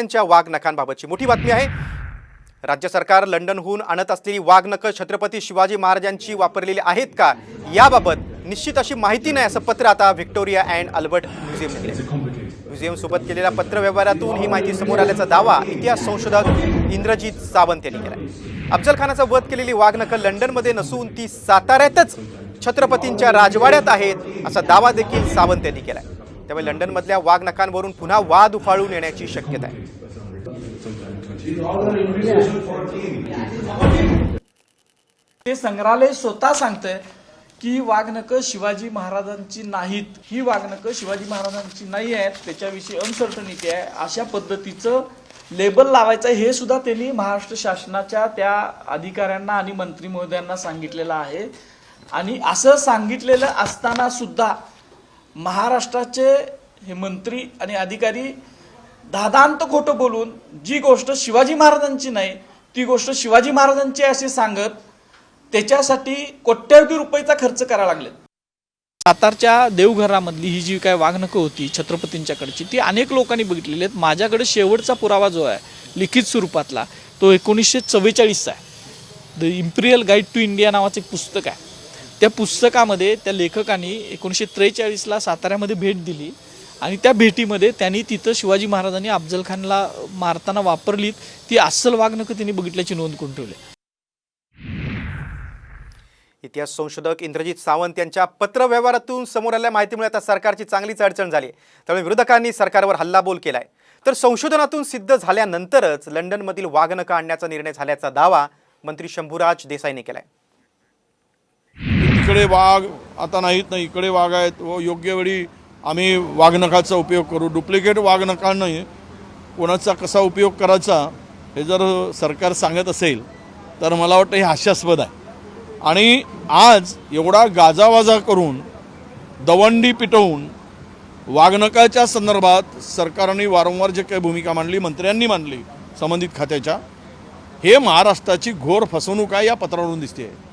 शिवरायांच्या वाघ नखांबाबतची. मोठी बातमी आहे राज्य सरकार लंडनहून आणत असलेली वाघनखं छत्रपती शिवाजी महाराजांची वापरलेली आहेत का? याबाबत निश्चित अशी माहिती नाही असं पत्र आता व्हिक्टोरिया अँड अल्बर्ट म्युझियम दिले म्युझियम सोबत केलेल्या पत्रव्यवहारातून ही माहिती समोर आल्याचा दावा इतिहास संशोधक इंद्रजित सावंत यांनी केला अफजल खानाचा वध केलेली वाघनखं लंडनमध्ये नसून ती साताऱ्यातच छत्रपतींच्या राजवाड्यात आहेत असा दावा देखील सावंत यांनी केलाय. त्यामुळे लंडनमधल्या वाघनखांवरून पुन्हा वाद उफाळून येण्याची शक्यता आहे. ते संग्रहालय स्वतः सांगतंय की वाघनकं शिवाजी महाराजांची नाहीत. ही वाघनकं शिवाजी महाराजांची नाही आहेत त्याच्याविषयी अनसर्टनिटी आहे. अशा पद्धतीचं लेबल लावायचं आहे हे सुद्धा त्यांनी महाराष्ट्र शासनाच्या त्या अधिकाऱ्यांना आणि मंत्री महोदयांना सांगितलेलं आहे. आणि असं सांगितलेलं असताना सुद्धा महाराष्ट्राचे हे मंत्री आणि अधिकारी दादांत खोटं बोलून जी गोष्ट शिवाजी महाराजांची नाही ती गोष्ट शिवाजी महाराजांची असे सांगत त्याच्यासाठी कोट्यवधी रुपयाचा खर्च करावा लागले सातारच्या देवघरामधली ही जी काय वाघनकं होती छत्रपतींच्याकडची ती अनेक लोकांनी बघितलेली आहेत. माझ्याकडे शेवटचा पुरावा जो आहे लिखित स्वरूपातला तो एकोणीसशे चव्वेचाळीसचा आहे. The imperial guide to India नावाचं एक पुस्तक आहे. त्या पुस्तकामध्ये त्या लेखकांनी एकोणीसशे त्रेचाळीसला साताऱ्यामध्ये भेट दिली आणि त्या भेटीमध्ये त्यांनी तिथं शिवाजी महाराजांनी अफजल खानला मारताना वापरलीत ती अस्सल वाघनकं त्यांनी बघितल्याची नोंद करून ठेवली. इतिहास संशोधक इंद्रजित सावंत यांच्या पत्रव्यवहारातून समोर आलेल्या माहितीमुळे आता सरकारची चांगलीच अडचण झाली. त्यामुळे विरोधकांनी सरकारवर हल्लाबोल केलाय. तर संशोधनातून सिद्ध झाल्यानंतरच लंडनमधील वाघनखं आणण्याचा निर्णय झाल्याचा दावा मंत्री शंभूराज देसाईने केलाय. इकडे वाघ आता नाहीत ना इकडे वाघ आहेत. व योग्य वेळी आम्ही वाघनखाचा उपयोग करू. डुप्लिकेट वाघनखाने कोणाचा कसा उपयोग करायचा हे जर सरकार सांगत असेल तर मला वाटतं हे हास्यास्पद आहे. आणि आज एवढा गाजावाजा करून दवंडी पिटवून वाघनकाच्या संदर्भात सरकारने वारंवार जे काही भूमिका मांडली मंत्र्यांनी मांडली संबंधित खात्याच्या हे महाराष्ट्राची घोर फसवणूक आहे या पत्रावरून दिसते आहे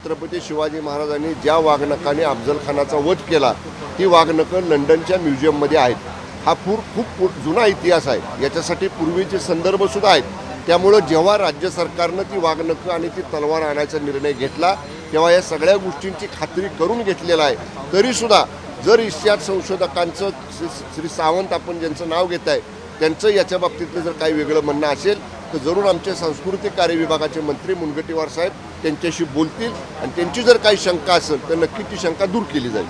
छत्रपती शिवाजी महाराजांनी ज्या वाघनकाने अफजलखानाचा वध केला ती वाघनकं लंडनच्या म्युझियममध्ये आहेत. हा पूर खूप पु- जुना इतिहास आहे. याच्यासाठी पूर्वीचे संदर्भसुद्धा आहेत. त्यामुळं जेव्हा राज्य सरकारनं ती वाघनकं आणि ती तलवार आणायचा निर्णय घेतला तेव्हा या सगळ्या गोष्टींची खात्री करून घेतलेला आहे. तरीसुद्धा जर इतिहास संशोधकांचं श्री श्री सावंत आपण ज्यांचं नाव घेत आहे त्यांचं याच्या बाबतीतलं जर काही वेगळं म्हणणं असेल तर जरूर आमचे सांस्कृतिक कार्य विभागाचे मंत्री मुनगटीवार साहेब त्यांच्याशी बोलतील आणि त्यांची जर काही शंका असेल तर नक्की ती शंका दूर केली जाईल.